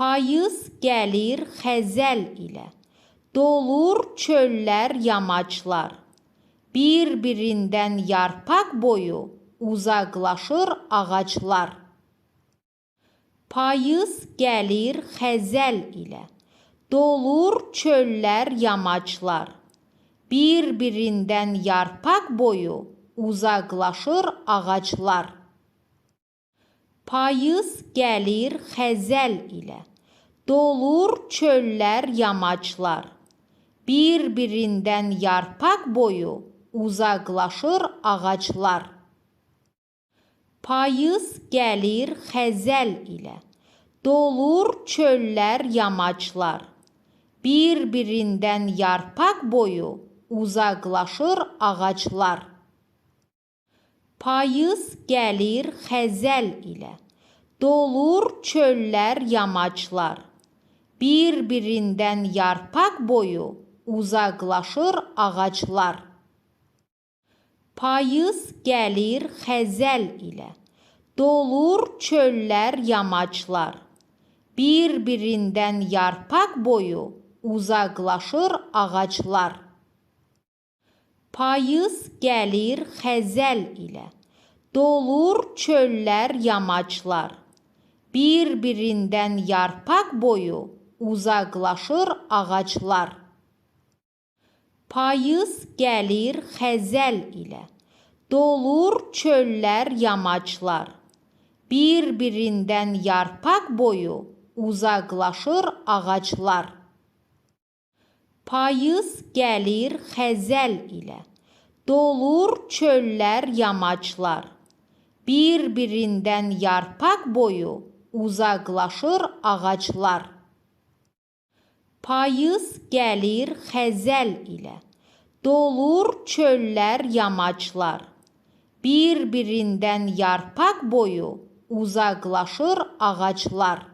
Payız gəlir xəzəl ilə. Dolur çöllər, yamaclar. Bir-birindən yarpaq boyu uzaqlaşır ağaclar. Payız gəlir xəzəl ilə. Dolur çöllər, yamaclar. Bir-birindən yarpaq boyu uzaqlaşır ağaclar. Payız gəlir xəzəl ilə. Dolur çöllər, yamaclar. Bir-birindən yarpaq boyu uzaqlaşır ağaclar. Payız gəlir xəzəl ilə. Dolur çöllər, yamaclar. Bir-birindən yarpaq boyu uzaqlaşır ağaclar. Payız gəlir xəzəl ilə. Dolur çöllər, yamaclar. Bir-birindən yarpaq boyu uzaqlaşır ağaclar. Payız gəlir xəzəl ilə. Dolur çöllər, yamaclar. Bir-birindən yarpaq boyu uzaqlaşır ağaclar. Payız gəlir xəzəl ilə. Dolur çöllər, yamaclar. Bir-birindən yarpaq boyu uzaqlaşır ağaclar. Payız gəlir xəzəl ilə. Dolur çöllər, yamaclar. Bir-birindən yarpaq boyu uzaqlaşır ağaclar. Payız gəlir xəzəl ilə. Dolur çöllər, yamaclar. Bir-birindən yarpaq boyu uzaqlaşır ağaclar. Payız gəlir xəzəl ilə. Dolur çöllər, yamaclar. Bir-birindən yarpaq boyu uzaqlaşır ağaclar.